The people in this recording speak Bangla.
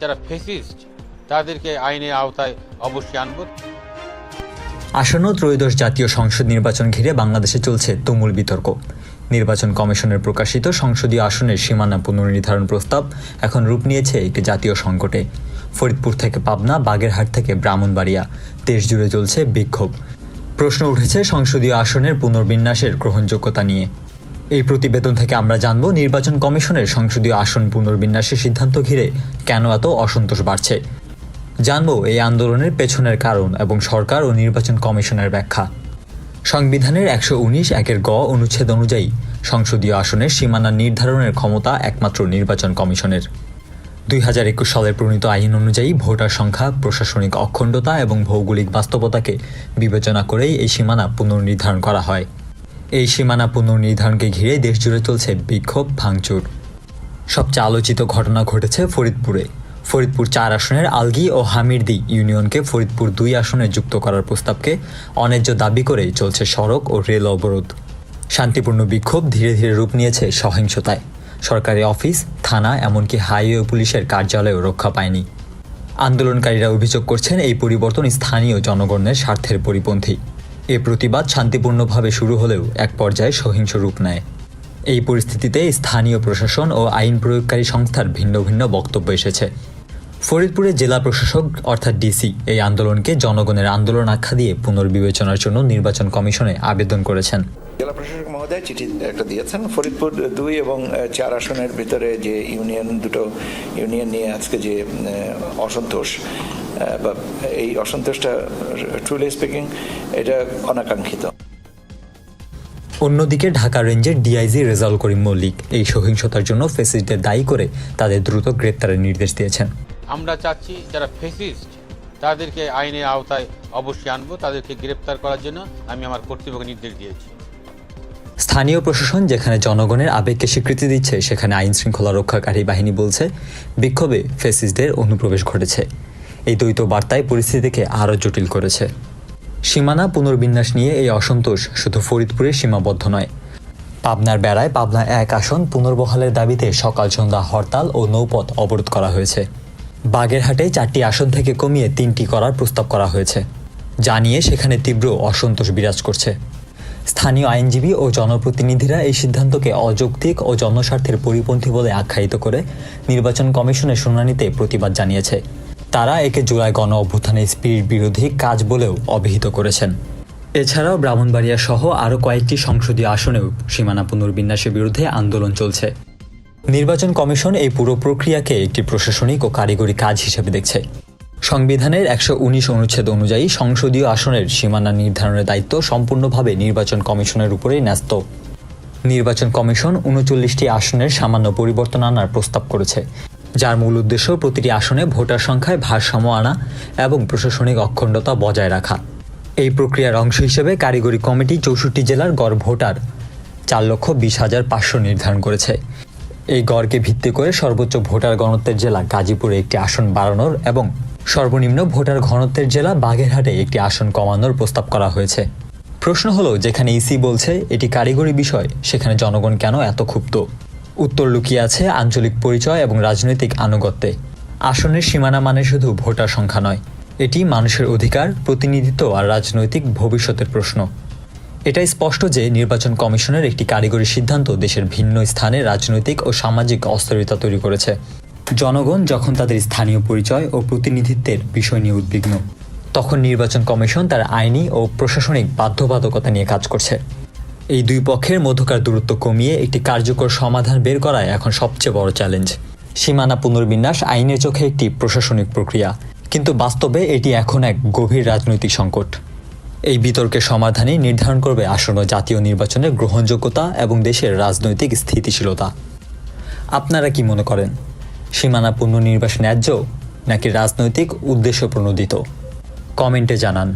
যারা ফেসিস্ট, তাদেরকে আইনের আওতায় অবশ্যই আনব। আসন্ন ত্রয়োদশ জাতীয় সংসদ নির্বাচন ঘিরে বাংলাদেশে চলছে তুমুল বিতর্ক। নির্বাচন কমিশনের প্রকাশিত সংসদীয় আসনের সীমানা পুনর্নির্ধারণ প্রস্তাব এখন রূপ নিয়েছে একটি জাতীয় সংকটে। ফরিদপুর থেকে পাবনা, বাগেরহাট থেকে ব্রাহ্মণবাড়িয়া, দেশ জুড়ে চলছে বিক্ষোভ। প্রশ্ন উঠেছে সংসদীয় আসনের পুনর্বিন্যাসের গ্রহণযোগ্যতা নিয়ে। এই প্রতিবেদন থেকে আমরা জানব নির্বাচন কমিশনের সংসদীয় আসন পুনর্বিন্যাসের সিদ্ধান্ত ঘিরে কেন এত অসন্তোষ বাড়ছে। জানব এই আন্দোলনের পেছনের কারণ এবং সরকার ও নির্বাচন কমিশনের ব্যাখ্যা। সংবিধানের একশো উনিশ একের গ অনুচ্ছেদ অনুযায়ী সংসদীয় আসনের সীমানা নির্ধারণের ক্ষমতা একমাত্র নির্বাচন কমিশনের। দুই হাজার একুশ সালের প্রণীত আইন অনুযায়ী ভোটার সংখ্যা, প্রশাসনিক অখণ্ডতা এবং ভৌগোলিক বাস্তবতাকে বিবেচনা করেই এই সীমানা পুনর্নির্ধারণ করা হয়। এই সীমানা পুনর্নির্ধারণকে ঘিরে দেশজুড়ে চলছে বিক্ষোভ, ভাঙচুর। সবচেয়ে আলোচিত ঘটনা ঘটেছে ফরিদপুরে। ফরিদপুর চার আসনের আলগি ও হামিরদি ইউনিয়নকে ফরিদপুর দুই আসনে যুক্ত করার প্রস্তাবকে অন্যায্য দাবি করে চলছে সড়ক ও রেল অবরোধ। শান্তিপূর্ণ বিক্ষোভ ধীরে ধীরে রূপ নিয়েছে সহিংসতায়। সরকারি অফিস, থানা, এমনকি হাইওয়ে পুলিশের কার্যালয়েও রক্ষা পায়নি। আন্দোলনকারীরা অভিযোগ করছেন, এই পরিবর্তন স্থানীয় জনগণের স্বার্থের পরিপন্থী। এ প্রতিবাদ শান্তিপূর্ণভাবে শুরু হলেও এক পর্যায়ে সহিংস রূপ নেয়। এই পরিস্থিতিতে স্থানীয় প্রশাসন ও আইন প্রয়োগকারী সংস্থার ভিন্ন ভিন্ন বক্তব্য এসেছে। ফরিদপুরের জেলা প্রশাসক অর্থাৎ ডিসি এই আন্দোলনকে জনগণের আন্দোলন আখ্যা দিয়ে পুনর্বিবেচনার জন্য নির্বাচন কমিশনে আবেদন করেছেন। জেলা প্রশাসক মহোদয় চিঠি একটা দিয়েছেন। ফরিদপুর দুই এবং চার আসনের ভিতরে যে ইউনিয়ন, দুটো ইউনিয়ন নিয়ে আজকে যে অসন্তোষ বা এই অসন্তোষটা ট্রুলি স্পিকিং এটা অনাকাঙ্ক্ষিত। অন্যদিকে ঢাকা রেঞ্জের ডিআইজি রেজাউল করিম মল্লিক এই সহিংসতার জন্য ফেসিসদের দায়ী করে তাদের দ্রুত গ্রেপ্তারের নির্দেশ দিয়েছেন। আমরা চাচ্ছি যারা ফেসিস্ট তাদেরকে আইনের আওতায় অবশ্যই আনব তাদেরকে গ্রেপ্তার করার জন্য আমি আমার কর্তৃপক্ষকে নির্দেশ দিয়েছি। স্থানীয় প্রশাসন যেখানে জনগণের আবেগকে স্বীকৃতি দিচ্ছে সেখানে আইন শৃঙ্খলা রক্ষাকারী বাহিনী বলছে বিক্ষোভে ফেসিসদের অনুপ্রবেশ ঘটেছে। এই দ্বৈত বার্তায় পরিস্থিতিকে আরও জটিল করেছে। সীমানা পুনর্বিন্যাস নিয়ে এই অসন্তোষ শুধু ফরিদপুরে সীমাবদ্ধ নয়। পাবনার বেড়ায় পাবনা এক আসন পুনর্বহালের দাবিতে সকাল সন্ধ্যা হরতাল ও নৌপথ অবরোধ করা হয়েছে। বাগেরহাটে চারটি আসন থেকে কমিয়ে তিনটি করার প্রস্তাব করা হয়েছে। যা নিয়ে সেখানে তীব্র অসন্তোষ বিরাজ করছে। স্থানীয় আইনজীবী ও জনপ্রতিনিধিরা এই সিদ্ধান্তকে অযৌক্তিক ও জনস্বার্থের পরিপন্থী বলে আখ্যায়িত করে নির্বাচন কমিশনের শুনানিতে প্রতিবাদ জানিয়েছে। তারা একে জুলাই গণ অভ্যুত্থানের স্পিরিট বিরোধী কাজ বলেও অভিহিত করেছেন। এছাড়াও ব্রাহ্মণবাড়িয়া সহ আরও কয়েকটি সংসদীয় আসনেও সীমানা পুনর্বিন্যাসের বিরুদ্ধে আন্দোলন চলছে। নির্বাচন কমিশন এই পুরো প্রক্রিয়াকে একটি প্রশাসনিক ও কারিগরি কাজ হিসেবে দেখছে। সংবিধানের একশো উনিশ অনুচ্ছেদ অনুযায়ী সংসদীয় আসনের সীমানা নির্ধারণের দায়িত্ব সম্পূর্ণভাবে নির্বাচন কমিশনের উপরেই ন্যস্ত। নির্বাচন কমিশন উনচল্লিশটি আসনের সামান্য পরিবর্তন আনার প্রস্তাব করেছে। যার মূল উদ্দেশ্য প্রতিটি আসনে ভোটার সংখ্যায় ভারসাম্য আনা এবং প্রশাসনিক অখণ্ডতা বজায় রাখা। এই প্রক্রিয়ার অংশ হিসেবে কারিগরি কমিটি চৌষট্টি জেলার গড় ভোটার চার লক্ষ বিশ হাজার পাঁচশো নির্ধারণ করেছে। এই গড়কে ভিত্তি করে সর্বোচ্চ ভোটার ঘনত্বের জেলা গাজীপুরে একটি আসন বাড়ানোর এবং সর্বনিম্ন ভোটার ঘনত্বের জেলা বাগেরহাটে একটি আসন কমানোর প্রস্তাব করা হয়েছে। প্রশ্ন হলো, যেখানে ইসি বলছে এটি কারিগরি বিষয়, সেখানে জনগণ কেন এত ক্ষুব্ধ? উত্তর লুকিয়ে আছে আঞ্চলিক পরিচয় এবং রাজনৈতিক আনুগত্যে। আসনের সীমানা মানে শুধু ভোটার সংখ্যা নয়, এটি মানুষের অধিকার, প্রতিনিধিত্ব আর রাজনৈতিক ভবিষ্যতের প্রশ্ন। এটাই স্পষ্ট যে নির্বাচন কমিশনের একটি কারিগরি সিদ্ধান্ত দেশের ভিন্ন স্থানে রাজনৈতিক ও সামাজিক অস্থিরতা তৈরি করেছে। জনগণ যখন তাদের স্থানীয় পরিচয় ও প্রতিনিধিত্বের বিষয় নিয়ে উদ্বিগ্ন, তখন নির্বাচন কমিশন তার আইনি ও প্রশাসনিক বাধ্যবাধকতা নিয়ে কাজ করছে। এই দুই পক্ষের মধ্যকার দূরত্ব কমিয়ে একটি কার্যকর সমাধান বের করায় এখন সবচেয়ে বড় চ্যালেঞ্জ। সীমানা পুনর্বিন্যাস আইনের চোখে একটি প্রশাসনিক প্রক্রিয়া। কিন্তু বাস্তবে এটি এখন এক গভীর রাজনৈতিক সংকট। এই বিতর্কের সমাধানই নির্ধারণ করবে আসন্ন জাতীয় নির্বাচনের গ্রহণযোগ্যতা এবং দেশের রাজনৈতিক স্থিতিশীলতা। আপনারা কি মনে করেন? সীমানা পুনর্নির্বাচন ন্যায্য নাকি রাজনৈতিক উদ্দেশ্য প্রণোদিত? কমেন্টে জানান।